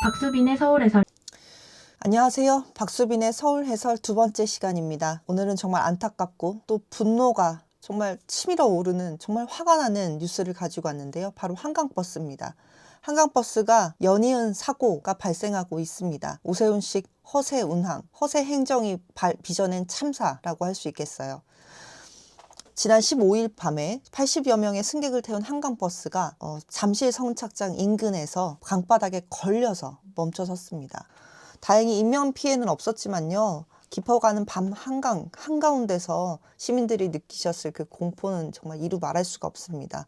박수빈의 서울 해설 안녕하세요. 박수빈의 서울 해설 두 번째 시간입니다. 오늘은 정말 안타깝고 또 분노가 정말 치밀어 오르는 정말 화가 나는 뉴스를 가지고 왔는데요. 바로 한강버스입니다. 한강버스가 연이은 사고가 발생하고 있습니다. 오세훈식 허세 운항, 허세 행정이 발- 빚어낸 참사라고 할 수 있겠어요. 지난 15일 밤에 80여 명의 승객을 태운 한강버스가 어, 잠실 성착장 인근에서 강바닥에 걸려서 멈춰섰습니다. 다행히 인명 피해는 없었지만요. 깊어가는 밤 한강 한가운데서 시민들이 느끼셨을 그 공포는 정말 이루 말할 수가 없습니다.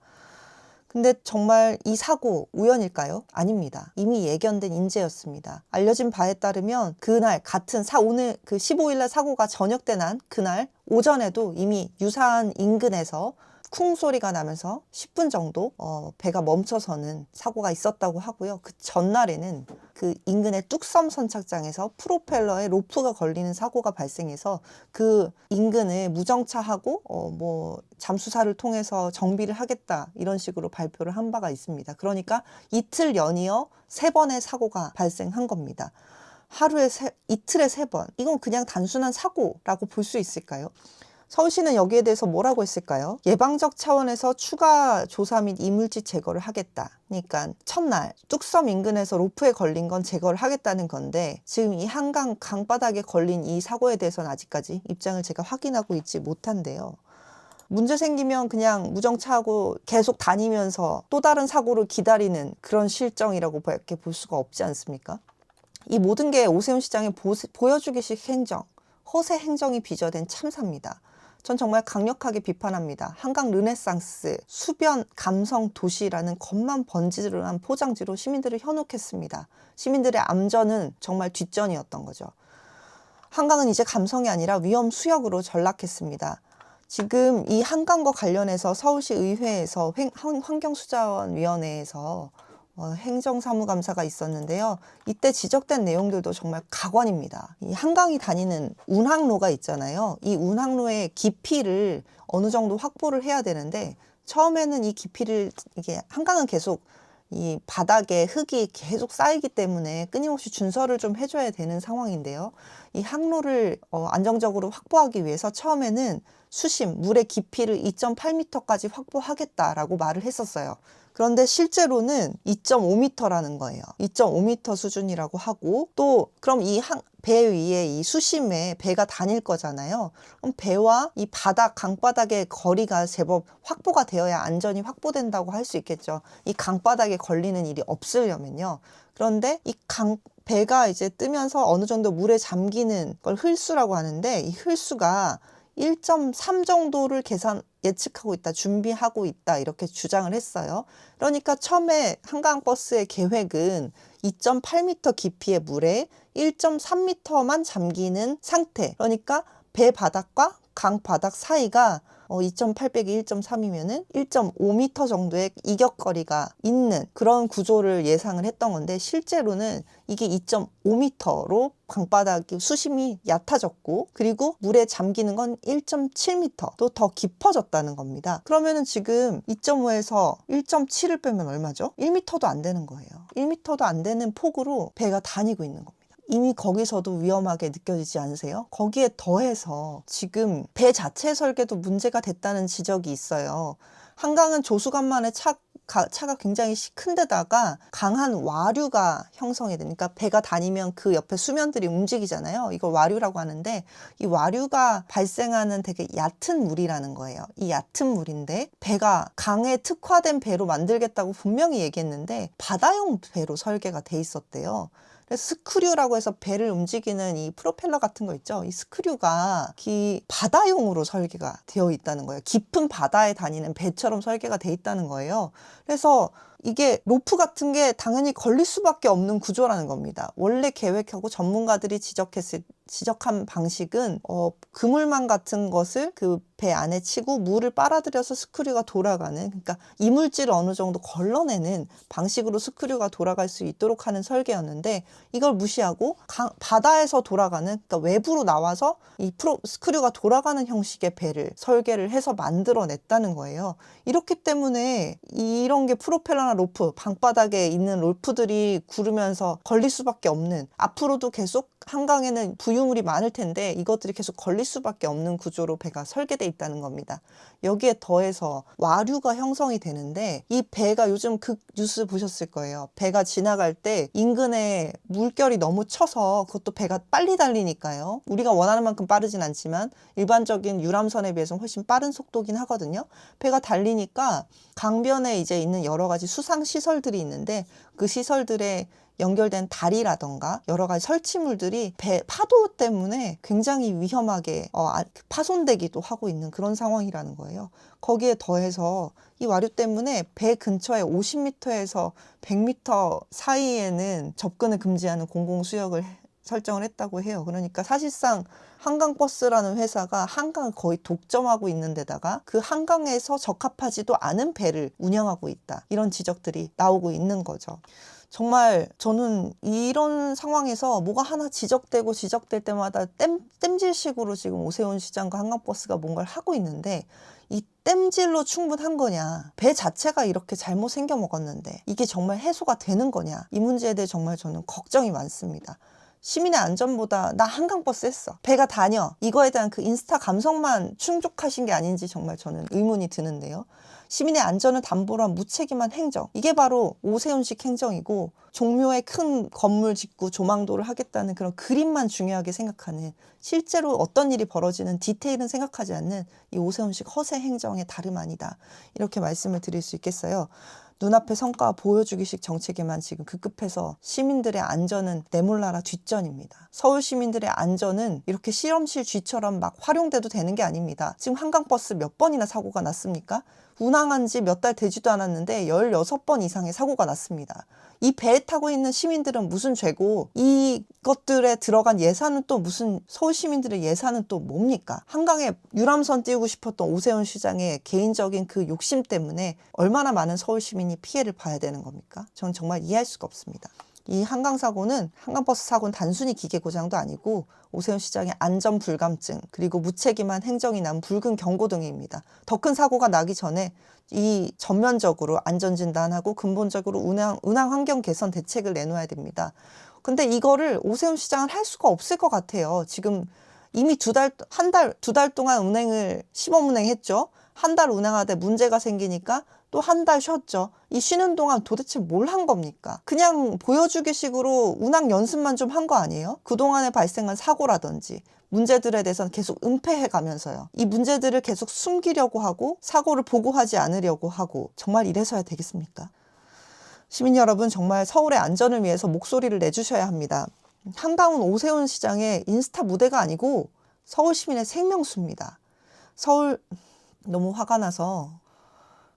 근데 정말 이 사고 우연일까요? 아닙니다. 이미 예견된 인재였습니다. 알려진 바에 따르면 그날 같은 사 오늘 그 15일 날 사고가 저녁 때 난 그날 오전에도 이미 유사한 인근에서 쿵 소리가 나면서 10분 정도 어, 배가 멈춰서는 사고가 있었다고 하고요. 그 전날에는 그 인근의 뚝섬 선착장에서 프로펠러에 로프가 걸리는 사고가 발생해서 그 인근을 무정차하고 어, 뭐 잠수사를 통해서 정비를 하겠다 이런 식으로 발표를 한 바가 있습니다. 그러니까 이틀 연이어 세 번의 사고가 발생한 겁니다. 하루에 세, 이틀에 세 번. 이건 그냥 단순한 사고라고 볼 수 있을까요? 서울시는 여기에 대해서 뭐라고 했을까요? 예방적 차원에서 추가 조사 및 이물질 제거를 하겠다. 그러니까 첫날 뚝섬 인근에서 로프에 걸린 건 제거를 하겠다는 건데 지금 이 한강 강바닥에 걸린 이 사고에 대해서는 아직까지 입장을 제가 확인하고 있지 못한데요. 문제 생기면 그냥 무정차하고 계속 다니면서 또 다른 사고를 기다리는 그런 실정이라고 밖에 볼 수가 없지 않습니까? 이 모든 게 오세훈 시장의 보, 보여주기식 행정, 허세 행정이 빚어낸 참사입니다. 전 정말 강력하게 비판합니다. 한강 르네상스 수변 감성 도시라는 겉만 번지르르한 포장지로 시민들을 현혹했습니다. 시민들의 암전은 정말 뒷전이었던 거죠. 한강은 이제 감성이 아니라 위험 수역으로 전락했습니다. 지금 이 한강과 관련해서 서울시 의회에서 환경수자원위원회에서 어, 행정사무감사가 있었는데요. 이때 지적된 내용들도 정말 가관입니다. 이 한강이 다니는 운항로가 있잖아요. 이 운항로의 깊이를 어느 정도 확보를 해야 되는데 처음에는 이 깊이를 이게 한강은 계속 이 바닥에 흙이 계속 쌓이기 때문에 끊임없이 준설을 좀 해줘야 되는 상황인데요. 이 항로를 어, 안정적으로 확보하기 위해서 처음에는 수심, 물의 깊이를 2.8m까지 확보하겠다라고 말을 했었어요. 그런데 실제로는 2.5m라는 거예요. 2.5m 수준이라고 하고 또 그럼 이배 위에 이 수심에 배가 다닐 거잖아요. 그럼 배와 이 바닥 강바닥의 거리가 제법 확보가 되어야 안전이 확보된다고 할 수 있겠죠. 이 강바닥에 걸리는 일이 없으려면요. 그런데 이 강 배가 이제 뜨면서 어느 정도 물에 잠기는 걸 흘수라고 하는데 이 흘수가 1.3 정도를 계산 예측하고 있다, 준비하고 있다 이렇게 주장을 했어요. 그러니까 처음에 한강 버스의 계획은 2.8m 깊이의 물에 1.3m만 잠기는 상태. 그러니까 배 바닥과 강 바닥 사이가 어, 2.800이 1.3이면은 1.5m 정도의 이격거리가 있는 그런 구조를 예상을 했던 건데 실제로는 이게 2.5m로 강바닥이 수심이 얕아졌고 그리고 물에 잠기는 건 1.7m 또 더 깊어졌다는 겁니다. 그러면은 지금 2.5에서 1.7을 빼면 얼마죠? 1m도 안 되는 거예요. 1m도 안 되는 폭으로 배가 다니고 있는 겁니다. 이미 거기서도 위험하게 느껴지지 않으세요? 거기에 더해서 지금 배 자체 설계도 문제가 됐다는 지적이 있어요. 한강은 조수간만의 차, 가, 차가 굉장히 시- 큰데다가 강한 와류가 형성이 되니까 배가 다니면 그 옆에 수면들이 움직이잖아요. 이걸 와류라고 하는데 이 와류가 발생하는 되게 얕은 물이라는 거예요. 이 얕은 물인데 배가 강에 특화된 배로 만들겠다고 분명히 얘기했는데 바다용 배로 설계가 돼 있었대요. 스크류라고 해서 배를 움직이는 이 프로펠러 같은 거 있죠. 이 스크류가 이 바다용으로 설계가 되어 있다는 거예요. 깊은 바다에 다니는 배처럼 설계가 돼 있다는 거예요. 그래서 이게 로프 같은 게 당연히 걸릴 수밖에 없는 구조라는 겁니다. 원래 계획하고 전문가들이 지적했을 지적한 방식은 어, 그물망 같은 것을 그 배 안에 치고 물을 빨아들여서 스크류가 돌아가는 그러니까 이물질을 어느 정도 걸러내는 방식으로 스크류가 돌아갈 수 있도록 하는 설계였는데 이걸 무시하고 강- 바다에서 돌아가는 그러니까 외부로 나와서 이 프로 스크류가 돌아가는 형식의 배를 설계를 해서 만들어냈다는 거예요. 이렇기 때문에 이런 게 프로펠러나 커다란 로프, 방바닥에 있는 로프들이 구르면서 걸릴 수밖에 없는 앞으로도 계속 한강에는 부유물이 많을 텐데 이것들이 계속 걸릴 수밖에 없는 구조로 배가 설계돼 있다는 겁니다. 여기에 더해서 와류가 형성이 되는데 이 배가 요즘 그 뉴스 보셨을 거예요. 배가 지나갈 때 인근에 물결이 너무 쳐서 그것도 배가 빨리 달리니까요. 우리가 원하는 만큼 빠르진 않지만 일반적인 유람선에 비해서는 훨씬 빠른 속도긴 하거든요. 배가 달리니까 강변에 이제 있는 여러 가지 수상 시설들이 있는데 그 시설들에 연결된 다리라던가 여러 가지 설치물들이 배 파도 때문에 굉장히 위험하게 어, 아, 파손되기도 하고 있는 그런 상황이라는 거예요. 거기에 더해서 이 와류 때문에 배 근처에 50m에서 100m 사이에는 접근을 금지하는 공공 수역을 설정을 했다고 해요. 그러니까 사실상 한강버스라는 회사가 한강을 거의 독점하고 있는 데다가 그 한강에서 적합하지도 않은 배를 운영하고 있다. 이런 지적들이 나오고 있는 거죠. 정말 저는 이런 상황에서 뭐가 하나 지적되고 지적될 때마다 땜, 땜질식으로 지금 오세훈 시장과 한강버스가 뭔가를 하고 있는데 이 땜질로 충분한 거냐 배 자체가 이렇게 잘못 생겨 먹었는데 이게 정말 해소가 되는 거냐 이 문제에 대해 정말 저는 걱정이 많습니다. 시민의 안전보다 나 한강버스 했어. 배가 다녀. 이거에 대한 그 인스타 감성만 충족하신 게 아닌지 정말 저는 의문이 드는데요. 시민의 안전을 담보로 한 무책임한 행정. 이게 바로 오세훈식 행정이고 종묘에 큰 건물 짓고 조망도를 하겠다는 그런 그림만 중요하게 생각하는 실제로 어떤 일이 벌어지는 디테일은 생각하지 않는 이 오세훈식 허세 행정의 다름 아니다. 이렇게 말씀을 드릴 수 있겠어요. 눈앞의 성과 보여주기식 정책에만 지금 급급해서 시민들의 안전은 내몰라라 뒷전입니다. 서울 시민들의 안전은 이렇게 실험실 쥐처럼 막 활용돼도 되는 게 아닙니다. 지금 한강버스 몇 번이나 사고가 났습니까? 운항한 지 몇 달 되지도 않았는데 16번 이상의 사고가 났습니다. 이 배에 타고 있는 시민들은 무슨 죄고 이것들에 들어간 예산은 또 무슨 서울 시민들의 예산은 또 뭡니까? 한강에 유람선 띄우고 싶었던 오세훈 시장의 개인적인 그 욕심 때문에 얼마나 많은 서울 시민이 피해를 봐야 되는 겁니까? 저는 정말 이해할 수가 없습니다. 이 한강 사고는 한강버스 사고는 단순히 기계 고장도 아니고 오세훈 시장의 안전 불감증 그리고 무책임한 행정이 난 붉은 경고 등입니다. 더 큰 사고가 나기 전에 이 전면적으로 안전 진단하고 근본적으로 운항 운항 환경 개선 대책을 내놓아야 됩니다. 근데 이거를 오세훈 시장은 할 수가 없을 것 같아요. 지금 이미 두 달, 한 달, 두 달 동안 운행을 시범 운행했죠. 한 달 운행하다 문제가 생기니까 또 한 달 쉬었죠. 이 쉬는 동안 도대체 뭘 한 겁니까? 그냥 보여주기 식으로 운항 연습만 좀 한 거 아니에요? 그동안에 발생한 사고라든지 문제들에 대해서는 계속 은폐해 가면서요. 이 문제들을 계속 숨기려고 하고 사고를 보고하지 않으려고 하고 정말 이래서야 되겠습니까? 시민 여러분 정말 서울의 안전을 위해서 목소리를 내주셔야 합니다. 한강은 오세훈 시장의 인스타 무대가 아니고 서울 시민의 생명수입니다. 서울 너무 화가 나서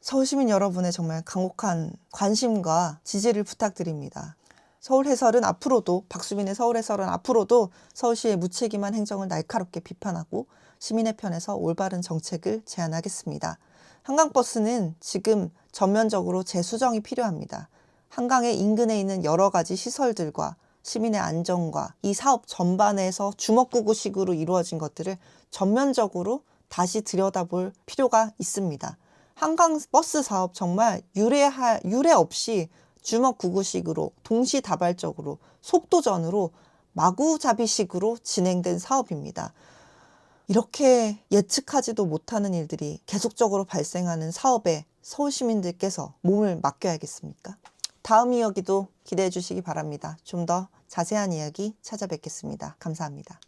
서울 시민 여러분의 정말 강력한 관심과 지지를 부탁드립니다. 서울 해설은 앞으로도 박수빈의 서울 해설은 앞으로도 서울시의 무책임한 행정을 날카롭게 비판하고 시민의 편에서 올바른 정책을 제안하겠습니다. 한강버스는 지금 전면적으로 재수정이 필요합니다. 한강의 인근에 있는 여러 가지 시설들과 시민의 안전과 이 사업 전반에서 주먹구구식으로 이루어진 것들을 전면적으로 다시 들여다볼 필요가 있습니다. 한강 버스 사업 정말 유례할 유례 없이 주먹구구식으로 동시다발적으로 속도전으로 마구잡이식으로 진행된 사업입니다. 이렇게 예측하지도 못하는 일들이 계속적으로 발생하는 사업에 서울 시민들께서 몸을 맡겨야겠습니까? 다음 이야기도 기대해 주시기 바랍니다. 좀 더 자세한 이야기 찾아뵙겠습니다. 감사합니다.